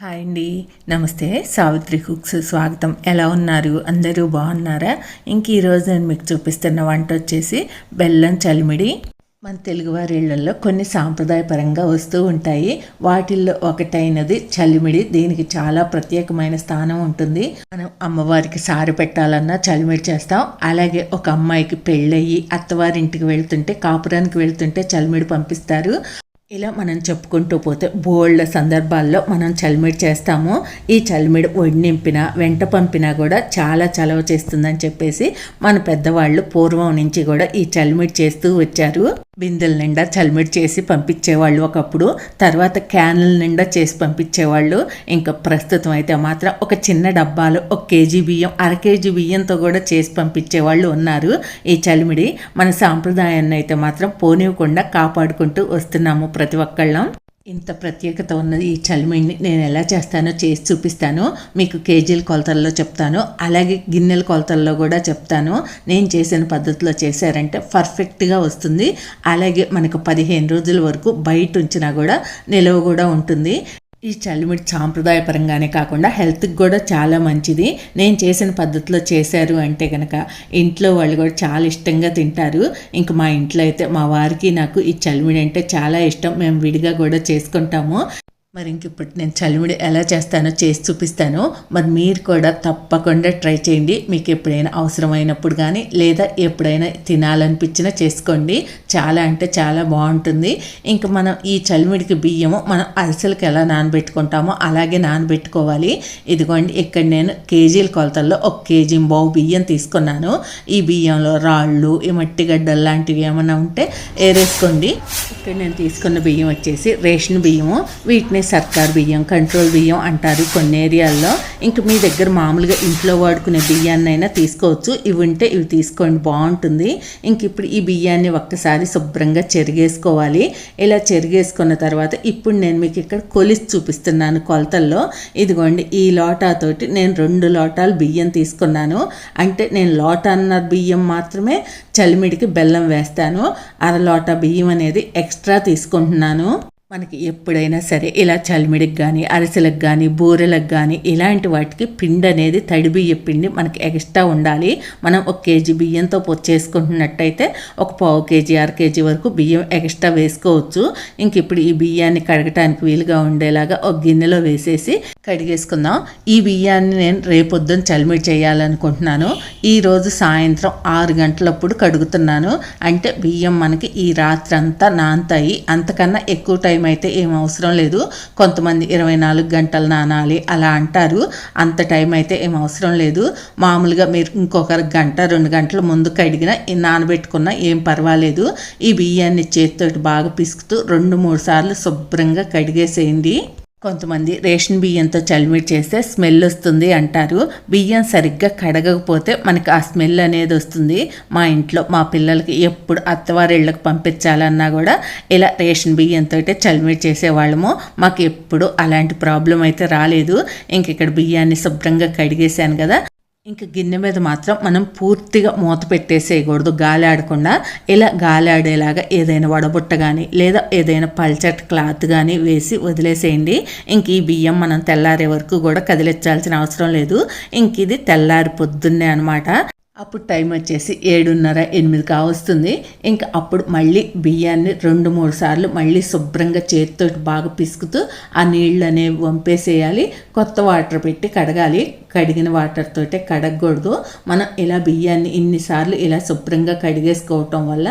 Hi అండి. నమస్తే. Savitri cooks స్వాగతం. ఎలా ఉన్నారు? అందరూ బాగున్నారా? ఇంక ఈరోజు నేను మీకు చూపిస్తున్న వంట వచ్చేసి బెల్లం చలిమిడి. మన తెలుగువారి ఇళ్ళలో కొన్ని సాంప్రదాయపరంగా వస్తూ ఉంటాయి. వాటిల్లో ఒకటైనది చలిమిడి. దీనికి చాలా ప్రత్యేకమైన స్థానం ఉంటుంది. మనం అమ్మవారికి సారి పెట్టాలన్నా చలిమిడి చేస్తాం. అలాగే ఒక అమ్మాయికి పెళ్ళయ్యి అత్తవారింటికి వెళ్తుంటే కాపురానికి వెళ్తుంటే చలిమిడి పంపిస్తారు. ఇలా మనం చెప్పుకుంటూ పోతే బోల్డ్ సందర్భాల్లో మనం చలిమిడి చేస్తాము. ఈ చలిమిడి వడ్నింపినా వెంట పంపినా కూడా చాలా చలవ చేస్తుందని చెప్పేసి మన పెద్దవాళ్ళు పూర్వం నుంచి కూడా ఈ చలిమిడి చేస్తూ వచ్చారు. బిందెల నిండా చలిమిడి చేసి పంపించేవాళ్ళు ఒకప్పుడు. తర్వాత క్యాన్ల నిండా చేసి పంపించేవాళ్ళు. ఇంకా ప్రస్తుతం అయితే మాత్రం ఒక చిన్న డబ్బాలు ఒక కేజీ బియ్యం అర కేజీ బియ్యంతో కూడా చేసి పంపించేవాళ్ళు ఉన్నారు. ఈ చలిమిడి మన సాంప్రదాయాన్ని అయితే మాత్రం పోనివ్వకుండా కాపాడుకుంటూ వస్తున్నాము ప్రతి ఒక్కళ్ళం. ఇంత ప్రత్యేకత ఉన్నది ఈ చలిమిడిని నేను ఎలా చేస్తానో చేసి చూపిస్తాను. మీకు కేజీల కొలతల్లో చెప్తాను. అలాగే గిన్నెల కొలతల్లో కూడా చెప్తాను. నేను చేసిన పద్ధతిలో చేశారంటే పర్ఫెక్ట్గా వస్తుంది. అలాగే మనకు పదిహేను రోజుల వరకు బయట ఉంచినా కూడా నిలవ కూడా ఉంటుంది. ఈ చలిమిడి సాంప్రదాయపరంగానే కాకుండా హెల్త్కి కూడా చాలా మంచిది. నేను చేసిన పద్ధతిలో చేశారు అంటే కనుక ఇంట్లో వాళ్ళు కూడా చాలా ఇష్టంగా తింటారు. ఇంక మా ఇంట్లో అయితే మా వారికి నాకు ఈ చలిమిడి అంటే చాలా ఇష్టం. మేము విడిగా కూడా చేసుకుంటాము. మరి ఇంక ఇప్పుడు నేను చలిమిడి ఎలా చేస్తానో చేసి చూపిస్తాను. మరి మీరు కూడా తప్పకుండా ట్రై చేయండి. మీకు ఎప్పుడైనా అవసరమైనప్పుడు కానీ లేదా ఎప్పుడైనా తినాలనిపించినా చేసుకోండి. చాలా అంటే చాలా బాగుంటుంది. ఇంకా మనం ఈ చలిమిడికి బియ్యము మనం అరిసెలకు ఎలా నానబెట్టుకుంటామో అలాగే నానబెట్టుకోవాలి. ఇదిగోండి ఇక్కడ నేను కేజీల కొలతల్లో ఒక కేజీ బావు బియ్యం తీసుకున్నాను. ఈ బియ్యంలో రాళ్ళు ఈ మట్టి గడ్డలు లాంటివి ఏమైనా ఉంటే ఏరేసుకోండి. ఇక్కడ నేను తీసుకున్న బియ్యం వచ్చేసి రేషన్ బియ్యము. వీటిని సర్కార్ బియ్యం కంట్రోల్ బియ్యం అంటారు కొన్ని ఏరియాల్లో. ఇంక మీ దగ్గర మామూలుగా ఇంట్లో వాడుకునే బియ్యాన్ని అయినా తీసుకోవచ్చు. ఇవి ఉంటే ఇవి తీసుకోండి బాగుంటుంది. ఇంక ఇప్పుడు ఈ బియ్యాన్ని ఒక్కసారి శుభ్రంగా చెరిగేసుకోవాలి. ఇలా చెరిగేసుకున్న తర్వాత ఇప్పుడు నేను మీకు ఇక్కడ కొలిసి చూపిస్తున్నాను కొలతల్లో. ఇదిగోండి ఈ లోటాతోటి నేను రెండు లోటాలు బియ్యం తీసుకున్నాను. అంటే నేను లోటాన్నర బియ్యం మాత్రమే చలిమిడికి బెల్లం వేస్తాను. అర లోటా బియ్యం అనేది ఎక్స్ట్రా తీసుకుంటున్నాను. మనకి ఎప్పుడైనా సరే ఇలా చలిమిడికి కానీ అరిసెలకు కానీ బూరెలకు కానీ ఇలాంటి వాటికి పిండి అనేది తడి బియ్య పిండి మనకి ఎక్స్ట్రా ఉండాలి. మనం ఒక కేజీ బియ్యంతో పొచ్చేసుకుంటున్నట్టయితే ఒక పావు కేజీ అర కేజీ వరకు బియ్యం ఎక్స్ట్రా వేసుకోవచ్చు. ఇంక ఇప్పుడు ఈ బియ్యాన్ని కడగటానికి వీలుగా ఉండేలాగా ఒక గిన్నెలో వేసేసి కడిగేసుకుందాం. ఈ బియ్యాన్ని నేను రేపొద్దున చలిమిడి చేయాలనుకుంటున్నాను. ఈరోజు సాయంత్రం ఆరు గంటలప్పుడు కడుగుతున్నాను. అంటే బియ్యం మనకి ఈ రాత్రి అంతా నాంతాయి. అంతకన్నా ఎక్కువ టైం అయితే ఏం అవసరం లేదు. కొంతమంది ఇరవై నాలుగు గంటలు నానాలి అలా అంటారు. అంత టైం అయితే ఏం అవసరం లేదు. మామూలుగా మీరు ఇంకొక గంట రెండు గంటల ముందు కడిగిన నానబెట్టుకున్నా ఏం పర్వాలేదు. ఈ బియ్యాన్ని చేతితో బాగా పిసుకుతూ రెండు మూడు సార్లు శుభ్రంగా కడిగేసేయండి. కొంతమంది రేషన్ బియ్యంతో చలిమిడి చేస్తే స్మెల్ వస్తుంది అంటారు. బియ్యం సరిగ్గా కడగకపోతే మనకి ఆ స్మెల్ అనేది వస్తుంది. మా ఇంట్లో మా పిల్లలకి ఎప్పుడు అత్తవారిళ్ళకి పంపించాలన్నా కూడా ఇలా రేషన్ బియ్యంతో చలిమిడి చేసేవాళ్ళము. మాకు ఎప్పుడు అలాంటి ప్రాబ్లం అయితే రాలేదు. ఇంక ఇక్కడ బియ్యాన్ని శుభ్రంగా కడిగేశాను కదా. ఇంక గిన్నె మీద మాత్రం మనం పూర్తిగా మూత పెట్టేసేయకూడదు. గాలి ఆడకుండా ఇలా గాలి ఆడేలాగా ఏదైనా వడబుట్ట కానీ లేదా ఏదైనా పల్చట్ క్లాత్ కానీ వేసి వదిలేసేయండి. ఇంక ఈ బియ్యం మనం తెల్లారే వరకు కూడా కదిలించాల్సిన అవసరం లేదు. ఇంక ఇది తెల్లారి పొద్దున్నే అనమాట అప్పుడు టైం వచ్చేసి ఏడున్నర ఎనిమిది కావస్తుంది ఇంకా అప్పుడు మళ్ళీ బియ్యాన్ని రెండు మూడు సార్లు మళ్ళీ శుభ్రంగా చేతితో బాగా పిసుకుతూ ఆ నీళ్ళు అనేవి వంపేసేయాలి. కొత్త వాటర్ పెట్టి కడగాలి. కడిగిన వాటర్ తోటే కడగకూడదు. మనం ఇలా బియ్యాన్ని ఇన్నిసార్లు ఇలా శుభ్రంగా కడిగేసుకోవటం వల్ల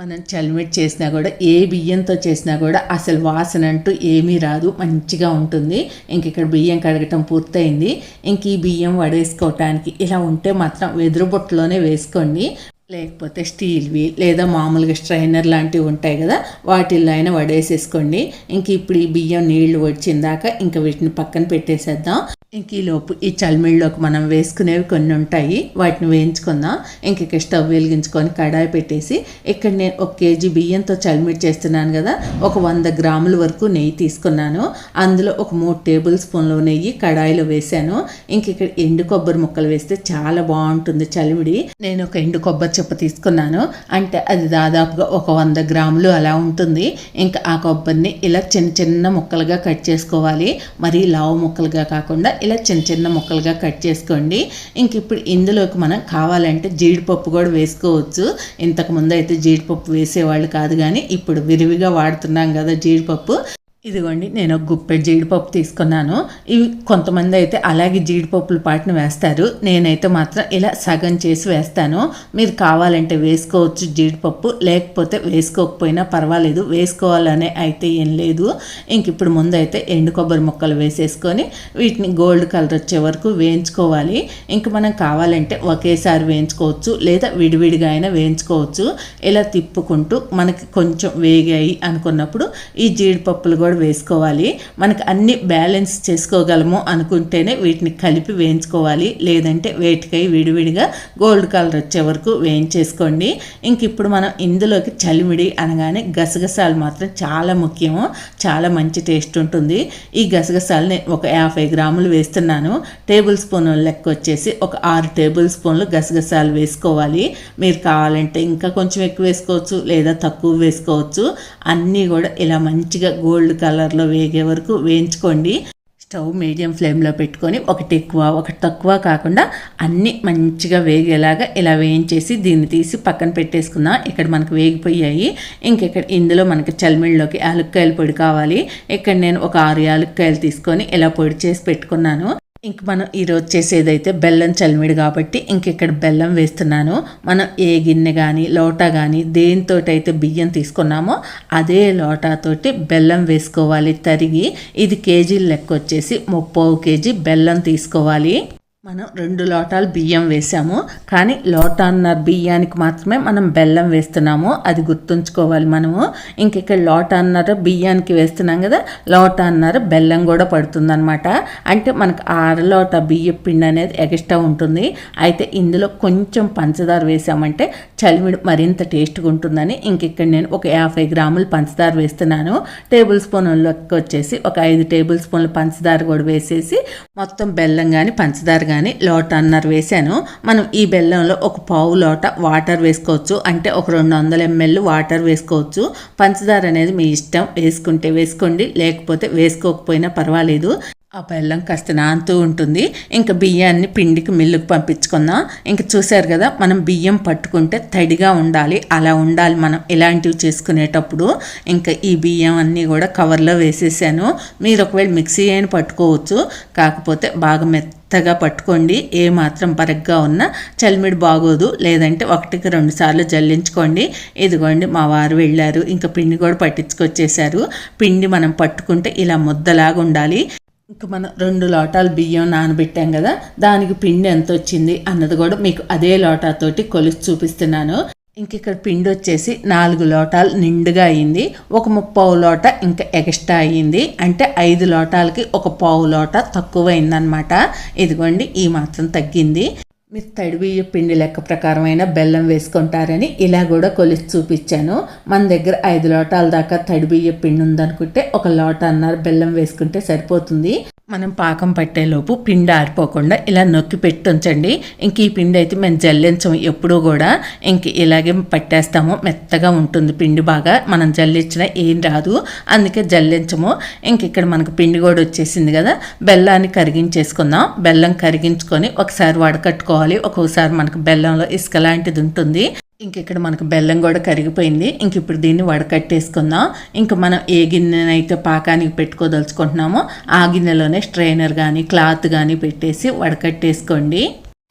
మనం చలిమిట్ చేసినా కూడా ఏ బియ్యంతో చేసినా కూడా అసలు వాసన అంటూ ఏమీ రాదు మంచిగా ఉంటుంది. ఇంక ఇక్కడ బియ్యం కడగటం పూర్తయింది. ఇంక ఈ బియ్యం వడేసుకోవటానికి ఇలా ఉంటే మాత్రం వెదురు బొట్టలోనే వేసుకోండి. లేకపోతే స్టీల్వి లేదా మామూలుగా స్ట్రైనర్ లాంటివి ఉంటాయి కదా వాటిల్లో అయినా వడేసేసుకోండి. ఇంక ఇప్పుడు ఈ బియ్యం నీళ్ళు వచ్చిందాక ఇంకా వీటిని పక్కన పెట్టేసేద్దాం. ఇంక ఈలోపు ఈ చల్మిళ్ళలోకి మనం వేసుకునేవి కొన్ని ఉంటాయి. వాటిని వేయించుకుందాం. ఇంక ఇక్కడ స్టవ్ వెలిగించుకొని కడాయి పెట్టేసి ఇక్కడ నేను ఒక కేజీ బియ్యంతో చల్మిడి చేస్తున్నాను కదా. ఒక వంద గ్రాముల వరకు నెయ్యి తీసుకున్నాను. అందులో ఒక మూడు టేబుల్ స్పూన్లు నెయ్యి కడాయిలో వేశాను. ఇంక ఇక్కడ ఎండు కొబ్బరి ముక్కలు వేస్తే చాలా బాగుంటుంది చలిమిడి. నేను ఒక ఎండు కొబ్బరి చెప్ప తీసుకున్నాను. అంటే అది దాదాపుగా ఒక వంద గ్రాములు అలా ఉంటుంది. ఇంకా ఆ కొబ్బరిని ఇలా చిన్న చిన్న ముక్కలుగా కట్ చేసుకోవాలి. మరీ లావు ముక్కలుగా కాకుండా ఇలా చిన్న చిన్న ముక్కలుగా కట్ చేసుకోండి. ఇంక ఇప్పుడు ఇందులోకి మనం కావాలంటే జీడిపప్పు కూడా వేసుకోవచ్చు. ఇంతకుముందు అయితే జీడిపప్పు వేసేవాళ్ళు కాదు కానీ ఇప్పుడు విరివిగా వాడుతున్నాం కదా జీడిపప్పు. ఇదిగోండి నేను ఒక గుప్పెడు జీడిపప్పు తీసుకున్నాను. ఇవి కొంతమంది అయితే అలాగే జీడిపప్పుల పాటను వేస్తారు. నేనైతే మాత్రం ఇలా సగం చేసి వేస్తాను. మీరు కావాలంటే వేసుకోవచ్చు జీడిపప్పు లేకపోతే వేసుకోకపోయినా పర్వాలేదు. వేసుకోవాలనే అయితే ఏం లేదు. ఇంక ఇప్పుడు ముందైతే ఎండు కొబ్బరి ముక్కలు వేసేసుకొని వీటిని గోల్డ్ కలర్ వచ్చే వరకు వేయించుకోవాలి. ఇంక మనం కావాలంటే ఒకేసారి వేయించుకోవచ్చు లేదా విడివిడిగా అయినా వేయించుకోవచ్చు. ఇలా తిప్పుకుంటూ మనకి కొంచెం వేగాయి అనుకున్నప్పుడు ఈ జీడిపప్పులు కూడా వేసుకోవాలి. మనకి అన్ని బ్యాలెన్స్ చేసుకోగలము అనుకుంటేనే వీటిని కలిపి వేయించుకోవాలి. లేదంటే వేటికై విడివిడిగా గోల్డ్ కలర్ వచ్చే వరకు వేయించేసుకోండి. ఇంక ఇప్పుడు మనం ఇందులోకి చలిమిడి అనగానే గసగసాలు మాత్రం చాలా ముఖ్యము. చాలా మంచి టేస్ట్ ఉంటుంది. ఈ గసగసాలని ఒక యాభై గ్రాములు వేస్తున్నాను. టేబుల్ స్పూన్ లెక్క వచ్చేసి ఒక ఆరు టేబుల్ స్పూన్లు గసగసాలు వేసుకోవాలి. మీరు కావాలంటే ఇంకా కొంచెం ఎక్కువ వేసుకోవచ్చు లేదా తక్కువ వేసుకోవచ్చు. అన్నీ కూడా ఇలా మంచిగా గోల్డ్ కలర్లో వేగే వరకు వేయించుకోండి. స్టవ్ మీడియం ఫ్లేమ్లో పెట్టుకొని ఒకటి ఎక్కువ ఒకటి తక్కువ కాకుండా అన్నీ మంచిగా వేగేలాగా ఇలా వేయించేసి దీన్ని తీసి పక్కన పెట్టేసుకుందాం. ఇక్కడ మనకు వేగిపోయాయి. ఇంకెక్కడ ఇందులో మనకి చల్మిళ్ళలోకి యాలక్కాయల పొడి కావాలి. ఇక్కడ నేను ఒక ఆరు యాలక్కాయలు తీసుకొని ఇలా పొడి చేసి పెట్టుకున్నాను. ఇంక మనం ఈరోజు చేసేదైతే బెల్లం చల్మిడి కాబట్టి ఇంక ఇక్కడ బెల్లం వేస్తున్నాను. మనం ఏ గిన్నె కానీ లోటా కానీ దేనితోటైతే బియ్యం తీసుకున్నామో అదే లోటాతోటి బెల్లం వేసుకోవాలి తరిగి. ఇది కేజీల లెక్క వచ్చేసి ముప్పై కేజీ బెల్లం తీసుకోవాలి. మనం రెండు లోటాలు బియ్యం వేసాము. కానీ లోటాన్నర బియ్యానికి మాత్రమే మనం బెల్లం వేస్తున్నాము. అది గుర్తుంచుకోవాలి మనము. ఇంక ఇక్కడ లోటాన్నర బియ్యానికి వేస్తున్నాం కదా లోటాన్నర బెల్లం కూడా పడుతుందన్నమాట. అంటే మనకు ఆరు లోట బియ్య పిండి అనేది ఎగస్ట్రా ఉంటుంది. అయితే ఇందులో కొంచెం పంచదార వేసామంటే చలిమిడి మరింత టేస్ట్గా ఉంటుందని ఇంక ఇక్కడ నేను ఒక యాభై గ్రాములు పంచదార వేస్తున్నాను. టేబుల్ స్పూన్లకి వచ్చేసి ఒక ఐదు టేబుల్ స్పూన్ల పంచదార కూడా వేసేసి మొత్తం బెల్లం కానీ పంచదార కానీ లోట లోటన్నర వేసాను మనం ఈ బెల్లంలో ఒక పావు లోట వాటర్ వేసుకోవచ్చు. అంటే ఒక రెండు వందల ఎంఎల్ వాటర్ వేసుకోవచ్చు. పంచదార అనేది మీ ఇష్టం. వేసుకుంటే వేసుకోండి లేకపోతే వేసుకోకపోయినా పర్వాలేదు. ఆ బెల్లం కాస్త నాంతూ ఉంటుంది. ఇంకా బియ్యాన్ని పిండికి మిల్లుకు పంపించుకుందాం. ఇంకా చూశారు కదా మనం బియ్యం పట్టుకుంటే తడిగా ఉండాలి. అలా ఉండాలి మనం. ఇలాంటివి చేసుకునేటప్పుడు ఇంకా ఈ బియ్యం అన్నీ కూడా కవర్లో వేసేసాను. మీరు ఒకవేళ మిక్సీ అయిన పట్టుకోవచ్చు. కాకపోతే బాగా మెత్త మెత్తగా పట్టుకోండి. ఏ మాత్రం బరగ్గా ఉన్నా చలిమిడి బాగోదు. లేదంటే ఒకటికి రెండు సార్లు జల్లించుకోండి. ఇదిగోండి మా వారు వెళ్ళారు. ఇంకా పిండి కూడా పట్టించుకొచ్చేసారు పిండి మనం పట్టుకుంటే ఇలా ముద్దలాగా ఉండాలి. ఇంక మనం రెండు లోటాలు బియ్యం నానబెట్టాం కదా దానికి పిండి ఎంత వచ్చింది అన్నది కూడా మీకు అదే లోటాతోటి కొలిసి చూపిస్తున్నాను. ఇంక ఇక్కడ పిండి వచ్చేసి నాలుగు లోటాలు నిండుగా అయింది. ఒక ముప్పావు లోట ఇంకా ఎక్స్ట్రా అయ్యింది. అంటే ఐదు లోటాలకి ఒక పావు లోట తక్కువైందనమాట ఇదిగోండి ఈ మాత్రం తగ్గింది. మీరు తడిబియ్య పిండి లెక్క ప్రకారమైన బెల్లం వేసుకుంటారని ఇలా కూడా కొలిసి చూపించాను. మన దగ్గర ఐదు లోటాల దాకా తడిబియ్య పిండి ఉందనుకుంటే ఒక లోట అన్నారు. బెల్లం వేసుకుంటే సరిపోతుంది. మనం పాకం పట్టేలోపు పిండి ఆరిపోకుండా ఇలా నొక్కి పెట్టి ఉంచండి. ఇంక ఈ పిండి అయితే మేము జల్లించం ఎప్పుడూ కూడా. ఇంక ఇలాగే పట్టేస్తాము. మెత్తగా ఉంటుంది పిండి బాగా. మనం జల్లించినా ఏం రాదు. అందుకే జల్లించము. ఇంక ఇక్కడ మనకు పిండి కూడా వచ్చేసింది కదా. బెల్లాన్ని కరిగించేసుకుందాం. బెల్లం కరిగించుకొని ఒకసారి వడకట్టుకోవాలి. ఒక్కోసారి మనకు బెల్లంలో ఇసుక లాంటిది ఉంటుంది. ఇంక ఇక్కడ మనకు బెల్లం కూడా కరిగిపోయింది. ఇంక ఇప్పుడు దీన్ని వడకట్టేసుకుందాం. ఇంక మనం ఏ గిన్నెనైతే పాకానికి పెట్టుకోదలుచుకుంటున్నామో ఆ గిన్నెలోనే స్ట్రైనర్ కానీ క్లాత్ కానీ పెట్టేసి వడకట్టేసుకోండి.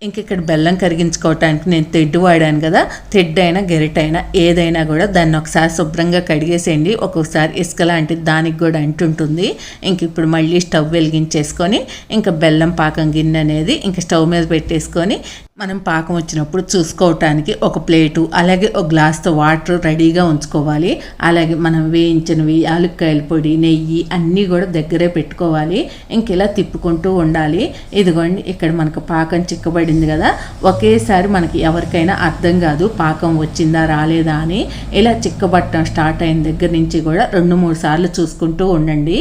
ఇంక ఇక్కడ బెల్లం కరిగించుకోవటానికి నేను తెడ్డు వాడాను కదా తెడ్డైనా గెరిటైనా ఏదైనా కూడా దాన్ని ఒకసారి శుభ్రంగా కడిగేసేయండి. ఒక్కొక్కసారి ఇసుక లాంటిది దానికి కూడా అంటుంటుంది. ఇంక ఇప్పుడు మళ్ళీ స్టవ్ వెలిగించేసుకొని ఇంకా బెల్లం పాకం గిన్నె అనేది ఇంకా స్టవ్ మీద పెట్టేసుకొని మనం పాకం వచ్చినప్పుడు చూసుకోవటానికి ఒక ప్లేటు అలాగే ఒక గ్లాస్తో వాటర్ రెడీగా ఉంచుకోవాలి. అలాగే మనం వేయించినవి ఆలుక్కాయల పొడి నెయ్యి అన్నీ కూడా దగ్గరే పెట్టుకోవాలి. ఇంక ఇలా తిప్పుకుంటూ ఉండాలి. ఇదిగోండి ఇక్కడ మనకు పాకం చిక్కబడి పడింది కదా ఒకేసారి మనకి ఎవరికైనా అర్థం కాదు పాకం వచ్చిందా రాలేదా అని ఇలా చిక్కబట్టడం స్టార్ట్ అయిన దగ్గర నుంచి కూడా రెండు మూడు సార్లు చూసుకుంటూ ఉండండి.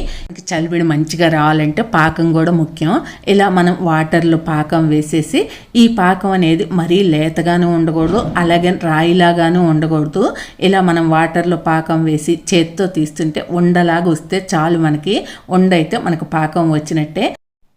చలివిడి మంచిగా రావాలంటే పాకం కూడా ముఖ్యం. ఇలా మనం వాటర్లో పాకం వేసేసి ఈ పాకం అనేది మరీ లేతగాను ఉండకూడదు అలాగే రాయిలాగాను ఉండకూడదు. ఇలా మనం వాటర్లో పాకం వేసి చేత్తో తీస్తుంటే ఉండలాగా వస్తే చాలు మనకి ఉండైతే మనకు పాకం వచ్చినట్టే.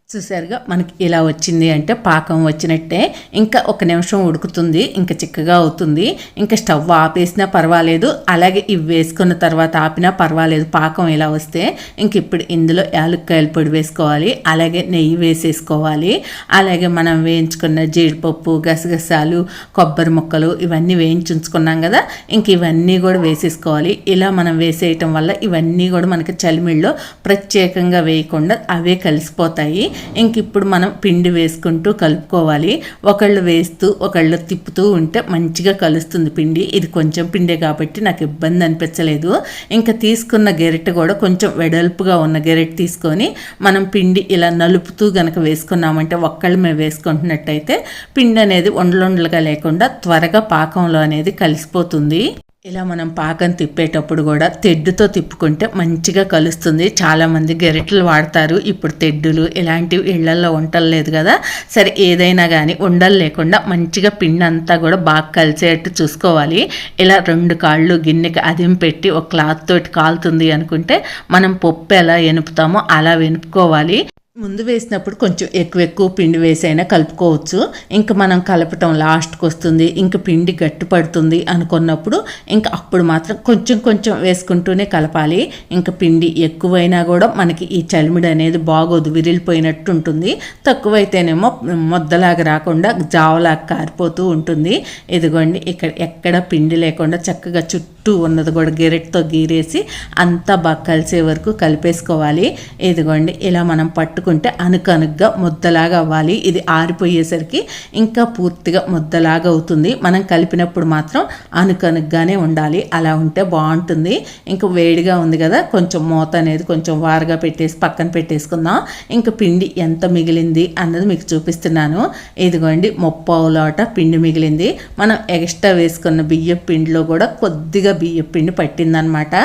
చూసారుగా మనకి ఇలా వచ్చింది అంటే పాకం వచ్చినట్టే ఇంకా ఒక నిమిషం ఉడుకుతుంది ఇంకా చిక్కగా అవుతుంది ఇంకా స్టవ్ ఆపేసినా పర్వాలేదు అలాగే ఇవి వేసుకున్న తర్వాత ఆపినా పర్వాలేదు పాకం ఇలా వస్తే ఇంక ఇప్పుడు ఇందులో యాలక్కాయల పొడి వేసుకోవాలి అలాగే నెయ్యి వేసేసుకోవాలి అలాగే మనం వేయించుకున్న జీడిపప్పు గసగసాలు కొబ్బరి ముక్కలు ఇవన్నీ వేయించి ఉంచుకున్నాం కదా ఇంక ఇవన్నీ కూడా వేసేసుకోవాలి. ఇలా మనం వేసేయటం వల్ల ఇవన్నీ కూడా మనకి చలిమిళ్ళలో ప్రత్యేకంగా వేయకుండా అవే కలిసిపోతాయి. ఇంక ఇప్పుడు మనం పిండి వేసుకుంటూ కలుపుకోవాలి. ఒకళ్ళు వేస్తూ ఒకళ్ళు తిప్పుతూ ఉంటే మంచిగా కలుస్తుంది పిండి. ఇది కొంచెం పిండే కాబట్టి నాకు ఇబ్బంది అనిపించలేదు. ఇంకా తీసుకున్న గెరెట్ కూడా కొంచెం వెడల్పుగా ఉన్న గెరెట్ తీసుకొని మనం పిండి ఇలా నలుపుతూ గనక వేసుకున్నామంటే ఒక్కళ్ళు మేము వేసుకుంటున్నట్టయితే పిండి అనేది ఉండలుండలుగా లేకుండా త్వరగా పాకంలో అనేది కలిసిపోతుంది. ఇలా మనం పాకం తిప్పేటప్పుడు కూడా తెడ్డుతో తిప్పుకుంటే మంచిగా కలుస్తుంది. చాలామంది గెరెట్లు వాడతారు. ఇప్పుడు తెడ్డులు ఇలాంటివి ఇళ్ళలో ఉండలేదు కదా. సరే ఏదైనా కానీ ఉండలు లేకుండా మంచిగా పిండి అంతా కూడా బాగా కలిసేట్టు చూసుకోవాలి. ఇలా రెండు కాళ్ళు గిన్నెకి అదిం పెట్టి ఒక క్లాత్ తోటి కాలుతుంది అనుకుంటే మనం పప్పు ఎలా వెనుపుతామో అలా వెనుపుకోవాలి ముందు వేసినప్పుడు కొంచెం ఎక్కువ ఎక్కువ పిండి వేసైనా కలుపుకోవచ్చు. ఇంకా మనం కలపటం లాస్ట్కి వస్తుంది ఇంకా పిండి గట్టి పడుతుంది అనుకున్నప్పుడు ఇంకా అప్పుడు మాత్రం కొంచెం కొంచెం వేసుకుంటూనే కలపాలి. ఇంకా పిండి ఎక్కువైనా కూడా మనకి ఈ చలిమిడి అనేది బాగోదు విరిలిపోయినట్టు ఉంటుంది. తక్కువైతేనేమో ముద్దలాగా రాకుండా జావలాగా కారిపోతూ ఉంటుంది. ఇదిగోండి ఇక్కడ ఎక్కడ పిండి లేకుండా చక్కగా చుట్టూ ఉన్నది కూడా గెరెట్తో గీరేసి అంతా బాగా కలిసే వరకు కలిపేసుకోవాలి. ఇదిగోండి ఇలా మనం పట్టుకుంటే అనుకనుగ్గా ముద్దలాగా అవ్వాలి. ఇది ఆరిపోయేసరికి ఇంకా పూర్తిగా ముద్దలాగా అవుతుంది. మనం కలిపినప్పుడు మాత్రం అనుకనుగ్గానే ఉండాలి. అలా ఉంటే బాగుంటుంది. ఇంకా వేడిగా ఉంది కదా కొంచెం మూత అనేది కొంచెం వారగా పెట్టేసి పక్కన పెట్టేసుకుందాం. ఇంకా పిండి ఎంత మిగిలింది అన్నది మీకు చూపిస్తున్నాను. ఇదిగోండి ముప్పావులాట పిండి మిగిలింది. మనం ఎక్స్ట్రా వేసుకున్న బియ్యం పిండిలో కూడా కొద్దిగా బియ్యం పిండి పట్టిందనమాట.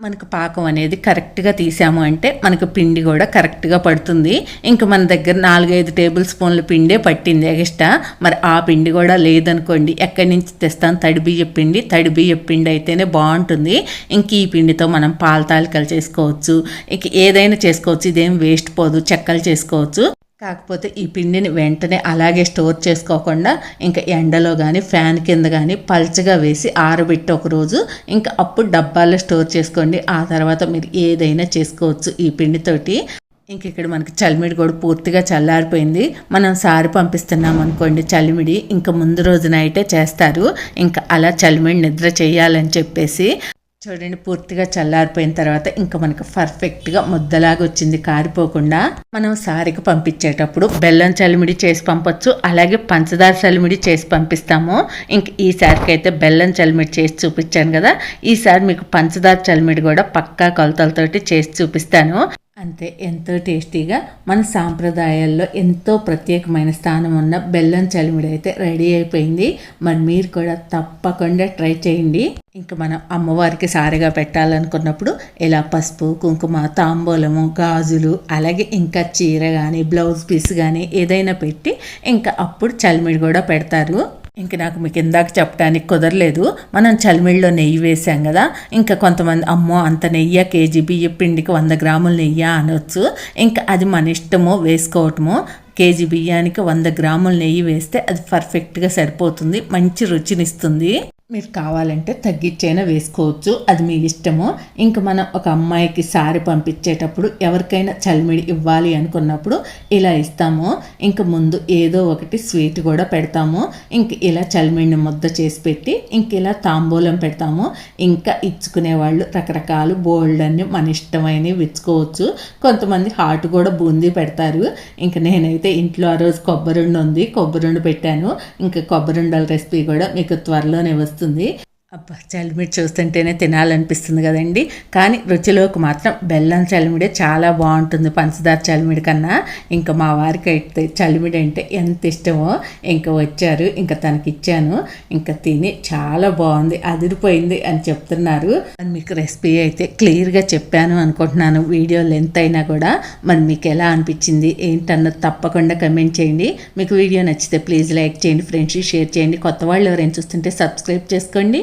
మనకు పాకం అనేది కరెక్ట్గా తీసాము అంటే మనకు పిండి కూడా కరెక్ట్గా పడుతుంది. ఇంకా మన దగ్గర నాలుగైదు టేబుల్ స్పూన్ల పిండే పట్టింది ఎగస్ట్రా మరి ఆ పిండి కూడా లేదనుకోండి ఎక్కడి నుంచి తెస్తాను తడిబియ్య పిండి. తడిబియ్య పిండి అయితేనే బాగుంటుంది. ఇంక ఈ పిండితో మనం పాలతాలికలు చేసుకోవచ్చు. ఇంక ఏదైనా చేసుకోవచ్చు. ఇదేం వేస్ట్ పోదు. చెక్కలు చేసుకోవచ్చు. కాకపోతే ఈ పిండిని వెంటనే అలాగే స్టోర్ చేసుకోకుండా ఇంకా ఎండలో కానీ ఫ్యాన్ కింద కానీ పల్చగా వేసి ఆరబెట్టి ఒకరోజు ఇంకా అప్పుడు డబ్బాల్లో స్టోర్ చేసుకోండి. ఆ తర్వాత మీరు ఏదైనా చేసుకోవచ్చు ఈ పిండితోటి. ఇంక ఇక్కడ మనకి చలిమిడి కూడా పూర్తిగా చల్లారిపోయింది. మనం సారి పంపిస్తున్నాం అనుకోండి చలిమిడి. ఇంకా ముందు రోజు నైటే చేస్తారు. ఇంకా అలా చలిమిడి నిద్ర చేయాలని చెప్పేసి చూడండి పూర్తిగా చల్లారిపోయిన తర్వాత ఇంకా మనకు పర్ఫెక్ట్గా ముద్దలాగా వచ్చింది కారిపోకుండా మనం సారికి పంపించేటప్పుడు బెల్లం చలిమిడి చేసి పంపొచ్చు అలాగే పంచదార చలిమిడి చేసి పంపిస్తాము. ఇంక ఈసారికి అయితే బెల్లం చలిమిడి చేసి చూపించాను కదా ఈసారి మీకు పంచదార చలిమిడి కూడా పక్కా కొలతలతోటి చేసి చూపిస్తాను. అంతే ఎంతో టేస్టీగా మన సాంప్రదాయాల్లో ఎంతో ప్రత్యేకమైన స్థానం ఉన్న బెల్లం చలిమిడి అయితే రెడీ అయిపోయింది. మరి మీరు కూడా తప్పకుండా ట్రై చేయండి. ఇంకా మనం అమ్మవారికి సారిగా పెట్టాలనుకున్నప్పుడు ఇలా పసుపు కుంకుమ తాంబూలము గాజులు అలాగే ఇంకా చీర కానీ బ్లౌజ్ పీస్ కానీ ఏదైనా పెట్టి ఇంకా అప్పుడు చలిమిడి కూడా పెడతారు. ఇంక నాకు మీకు ఇందాక చెప్పడానికి కుదరలేదు. మనం చలిమిళ్ళలో నెయ్యి వేసాం కదా. ఇంకా కొంతమంది అమ్మో అంత నెయ్యి కేజీ బియ్య పిండికి వంద గ్రాముల నెయ్యి అనొచ్చు. ఇంకా అది మన ఇష్టము వేసుకోవటము కేజీ బియ్యానికి వంద గ్రాముల నెయ్యి వేస్తే అది పర్ఫెక్ట్గా సరిపోతుంది మంచి రుచినిస్తుంది. మీరు కావాలంటే తగ్గించైనా వేసుకోవచ్చు. అది మీ ఇష్టము. ఇంకా మనం ఒక అమ్మాయికి సారి పంపించేటప్పుడు ఎవరికైనా చలిమిడి ఇవ్వాలి అనుకున్నప్పుడు ఇలా ఇస్తాము. ఇంకా ముందు ఏదో ఒకటి స్వీట్ కూడా పెడతాము. ఇంక ఇలా చలిమిడిని ముద్ద చేసి పెట్టి ఇంక ఇలా తాంబూలం పెడతాము. ఇంకా ఇచ్చుకునే వాళ్ళు రకరకాలు బోల్డ్ అన్ని మన ఇష్టమైనవి ఇచ్చుకోవచ్చు కొంతమంది హాట్ కూడా బూందీ పెడతారు. ఇంక నేనైతే ఇంట్లో ఆ రోజు కొబ్బరి ఉంది. కొబ్బరి పెట్టాను. ఇంకా కొబ్బరి రెసిపీ కూడా మీకు త్వరలోనే వస్తుంది. వస్తుంది. అబ్బా చలిమిడి చూస్తుంటేనే తినాలనిపిస్తుంది కదండి. కానీ రుచిలోకి మాత్రం బెల్లం చలిమిడే చాలా బాగుంటుంది. పంచదార చలిమిడి కన్నా ఇంకా మా వారికి అయితే చలిమిడి అంటే ఎంత ఇష్టమో ఇంకా వచ్చారు ఇంకా తనకి ఇచ్చాను ఇంకా తిని చాలా బాగుంది అదిరిపోయింది అని చెప్తున్నారు. అని మీకు రెసిపీ అయితే క్లియర్గా చెప్పాను అనుకుంటున్నాను. వీడియో లెంత్ అయినా కూడా మరి మీకు ఎలా అనిపించింది ఏంటన్నది తప్పకుండా కమెంట్ చేయండి. మీకు వీడియో నచ్చితే ప్లీజ్ లైక్ చేయండి ఫ్రెండ్స్కి షేర్ చేయండి. కొత్త వాళ్ళు ఎవరైనా చూస్తుంటే సబ్స్క్రైబ్ చేసుకోండి.